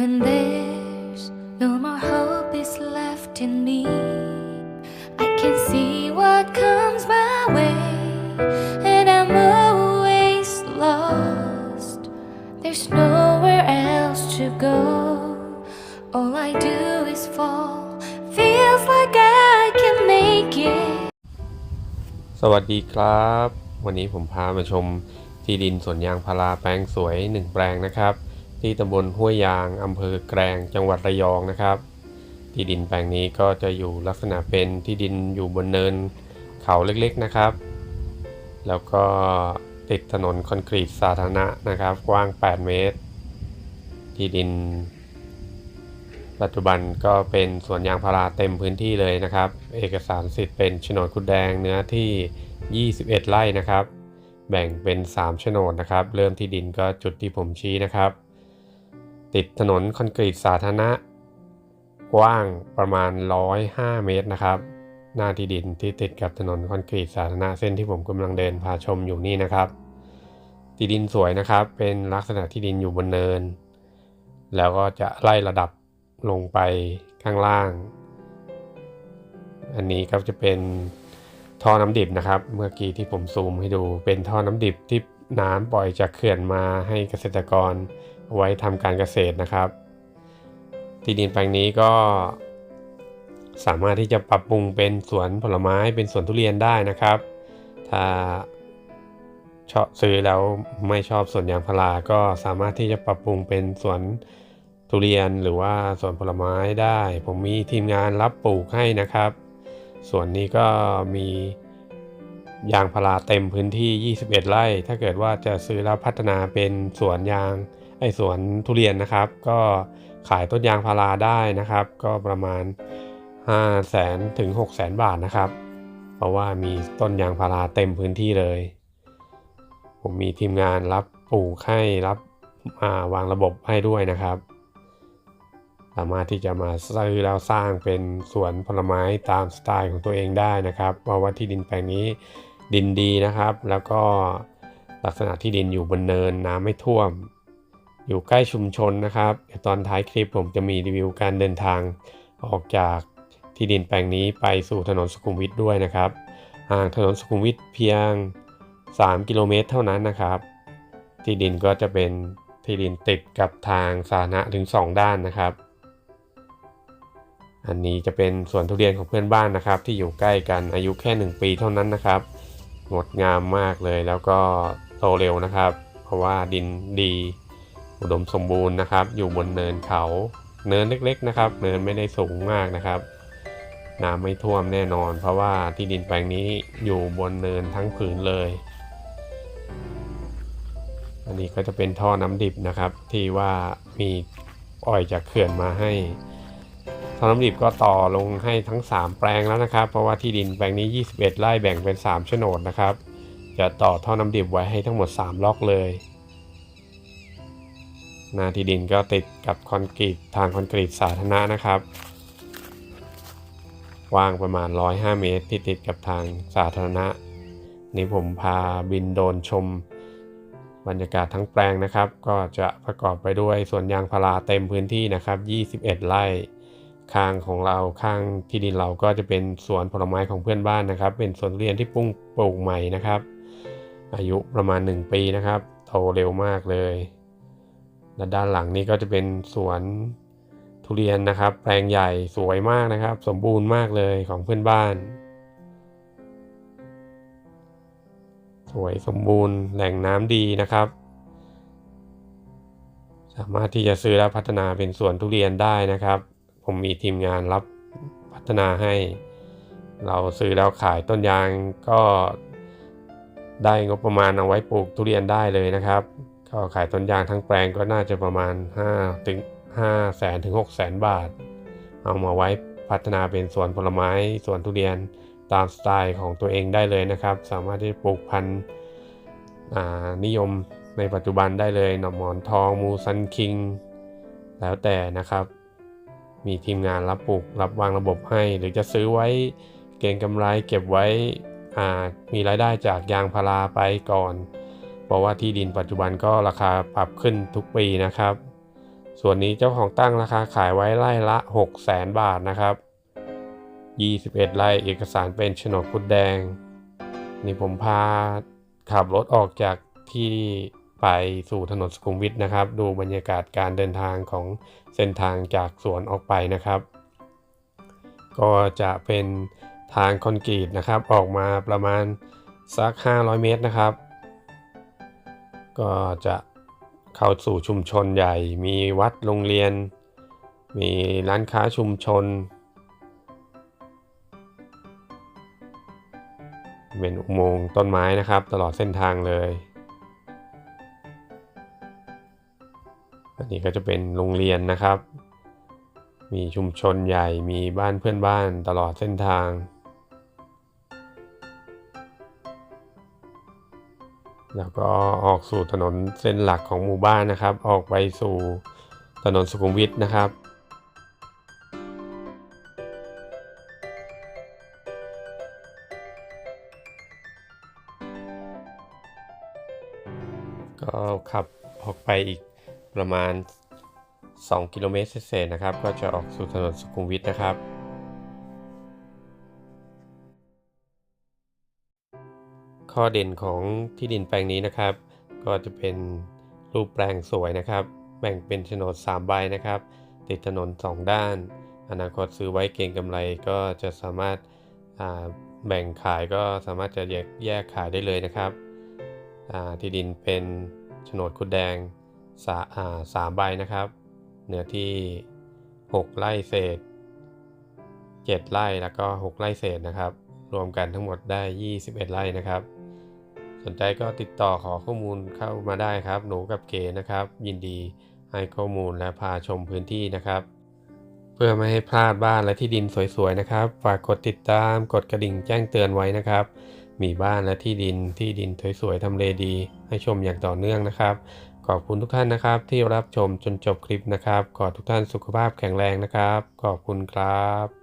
When there's no more hope is left in me, I can see what comes my way, and I'm always lost. There's nowhere else to go. All I do is fall. Feels like I can make it. สวัสดีครับ วันนี้ผมพามาชมที่ดินสวนยางพาราแปลงสวยหนึ่งแปลงนะครับ ที่ตำบลห้วยยางอำเภอแกลงจังหวัดระยองนะครับ ที่ดินแปลงนี้ก็จะอยู่ลักษณะเป็นที่ดินอยู่บนเนินเขาเล็กๆนะครับ แล้วก็ติดถนนคอนกรีตสาธารณะนะครับ กว้าง 8 เมตร ที่ดิน ปัจจุบันก็เป็นสวนยางพาราเต็มพื้นที่เลยนะครับ เอกสารสิทธิ์เป็นโฉนดคุดแดงเนื้อที่ 21 ไร่นะครับ แบ่งเป็น 3 โฉนดนะครับ เริ่มที่ดินก็จุดที่ผมชี้นะครับ ติดถนนคอนกรีตสาธารณะ กว้างประมาณ 105 เมตรนะครับ หน้าที่ดินที่ติดกับถนนคอนกรีตสาธารณะเส้นที่ผมกำลังเดินพาชมอยู่นี่นะครับ ที่ดินสวยนะครับ เป็นลักษณะที่ดินอยู่บนเนิน แล้วก็จะไล่ระดับลงไปข้างล่าง อันนี้ก็จะเป็นท่อน้ำดิบนะครับ เมื่อกี้ที่ผมซูมให้ดูเป็นท่อน้ำดิบที่น้ำปล่อยจากเขื่อนมาให้เกษตรกร ไว้ทำการเกษตรนะครับ ที่ดินแปลงนี้ก็ สามารถที่จะปรับปรุงเป็นสวนผลไม้เป็นสวนทุเรียนได้นะครับ ถ้าชอบซื้อแล้วไม่ชอบสวนยางพาราก็สามารถที่จะปรับปรุงเป็นสวนทุเรียนหรือว่าสวนผลไม้ได้ ผมมีทีมงานรับปลูกให้นะครับ ส่วนนี้ก็มียางพาราเต็มพื้นที่ 21 ไร่ ถ้าเกิดว่าจะซื้อแล้วพัฒนาเป็นสวนยาง ไอสวนทุเรียนนะครับ ก็ขายต้นยางพาราได้นะครับ ก็ประมาณ 5 0 0แสนถึง 6 0แสนบาทนะครับ เพราะว่ามีต้นยางพาราเต็มพื้นที่เลย ผมมีทีมงานรับปลูกให้รับาวางระบบให้ด้วยนะครับ สามารถที่จะมาซื้อแล้วสร้างเป็นสวนผลไม้ตามสไตล์ของตัวเองได้นะครับ เพราะว่าที่ดินแปลงนี้ดินดีนะครับ แล้วก็ลักษณะที่ดินอยู่บนเนินน้ำไม่ท่วม อยู่ใกล้ชุมชนนะครับเดี๋ยวตอนท้ายคลิปผมจะมีรีวิวการเดินทางออกจากที่ดินแปลงนี้ไปสู่ถนนสุขุมวิทด้วยนะครับห่างถนนสุขุมวิทเพียง 3 กิโลเมตรเท่านั้นนะครับ ที่ดินก็จะเป็นที่ดินติดกับทางสาธารณะถึง 2 ด้านนะครับ อันนี้จะเป็นสวนทุเรียนของเพื่อนบ้านนะครับ ที่อยู่ใกล้กันอายุแค่ 1 ปีเท่านั้นนะครับงดงามมากเลยแล้วก็โตเร็วนะครับ เพราะว่าดินดี อุดมสมบูรณ์นะครับ อยู่บนเนินเขา เนินเล็กๆนะครับ เนินไม่ได้สูงมากนะครับน้ำไม่ท่วมแน่นอน เพราะว่าที่ดินแปลงนี้อยู่บนเนินทั้งผืนเลย อันนี้ก็จะเป็นท่อน้ำดิบนะครับ ที่ว่ามีปล่อยจากเขื่อนมาให้ท่อน้ำดิบก็ต่อลงให้ทั้ง 3 แปลงแล้วนะครับ เพราะว่าที่ดินแปลงนี้ 21 ไร่แบ่งเป็น3โฉนดนะครับ จะต่อท่อน้ำดิบไว้ให้ทั้งหมด 3 ล็อกเลย หน้าที่ดินก็ติดกับคอนกรีตทางคอนกรีตสาธารณะนะครับกว้างประมาณ 105 เมตร ที่ติดกับทางสาธารณะ นี่ผมพาบินโดนชม บรรยากาศทั้งแปลงนะครับ ก็จะประกอบไปด้วยสวนยางพาราเต็มพื้นที่นะครับ 21 ไร่ข้างของเราข้างที่ดินเราก็จะเป็นสวนผลไม้ของเพื่อนบ้านนะครับ เป็นสวนเรียนที่ปุ้งปลูกใหม่นะครับ อายุประมาณ 1 ปีนะครับ โตเร็วมากเลย และด้านหลังนี้ก็จะเป็นสวนทุเรียนนะครับ แปลงใหญ่สวยมากนะครับ สมบูรณ์มากเลยของเพื่อนบ้าน สวยสมบูรณ์แหล่งน้ำดีนะครับ สามารถที่จะซื้อและพัฒนาเป็นสวนทุเรียนได้นะครับ ผมมีทีมงานรับพัฒนาให้ เราซื้อแล้วขายต้นยางก็ได้งบประมาณเอาไว้ปลูกทุเรียนได้เลยนะครับ ก็ขายต้นยางทั้งแปลงก็น่าจะประมาณ5ถึง5แสนถึง6แสนบาท เอามาไว้พัฒนาเป็นสวนผลไม้สวนทุเรียนตามสไตล์ของตัวเองได้เลยนะครับ สามารถที่ปลูกพันธุ์นิยมในปัจจุบันได้เลยหน่อหมอนทองมูซันคิง แล้วแต่นะครับ มีทีมงานรับปลูกรับวางระบบให้ หรือจะซื้อไว้เก็งกำไรเก็บไว้มีรายได้จากยางพาราไปก่อน เพราะว่าที่ดินปัจจุบันก็ราคาปรับขึ้นทุกปีนะครับ ส่วนนี้เจ้าของตั้งราคาขายไว้ไร่ละ 6 0 0 0 0 0บาทนะครับ 21 ไร่เอกสารเป็นโฉนดคุดแดง นี่ผมพาขับรถออกจากที่ไปสู่ถนนสุขุมวิทนะครับ ดูบรรยากาศการเดินทางของเส้นทางจากสวนออกไปนะครับ ก็จะเป็นทางคอนกรีตนะครับ ออกมาประมาณสัก 500 เมตรนะครับ ก็จะเข้าสู่ชุมชนใหญ่ มีวัดโรงเรียน มีร้านค้าชุมชน เป็นอุโมงค์ต้นไม้นะครับ ตลอดเส้นทางเลย อันนี้ก็จะเป็นโรงเรียนนะครับ มีชุมชนใหญ่ มีบ้านเพื่อนบ้านตลอดเส้นทาง แล้วก็ออกสู่ถนนเส้นหลักของหมู่บ้านนะครับ ออกไปสู่ถนนสุขุมวิทนะครับ ก็ขับออกไปอีกประมาณ 2 กิโลเมตรเศษนะครับ ก็จะออกสู่ถนนสุขุมวิทนะครับ ข้อเด่นของที่ดินแปลงนี้นะครับ ก็จะเป็นรูปแปลงสวยนะครับ แบ่งเป็นโฉนด 3 ใบนะครับ ติดถนน 2 ด้าน อนาคตซื้อไว้เก็งกำไรก็จะสามารถแบ่งขายก็สามารถจะแยกแยกขายได้เลยนะครับที่ดินเป็นโฉนดคุดแดงสาาสามใบนะครับ เนื้อที่ 6 ไร่เศษ 7 ไร่แล้วก็ 6 ไร่เศษนะครับ รวมกันทั้งหมดได้ 21 ไร่นะครับ สนใจก็ติดต่อขอข้อมูลเข้ามาได้ครับ หนูกับเก๋นะครับ ยินดีให้ข้อมูลและพาชมพื้นที่นะครับ เพื่อไม่ให้พลาดบ้านและที่ดินสวยๆนะครับ ฝากกดติดตามกดกระดิ่งแจ้งเตือนไว้นะครับ มีบ้านและที่ดินที่ดินสวยๆทำเลดี ให้ชมอย่างต่อเนื่องนะครับ ขอบคุณทุกท่านนะครับ ที่รับชมจนจบคลิปนะครับ ขอทุกท่านสุขภาพแข็งแรงนะครับ ขอบคุณครับ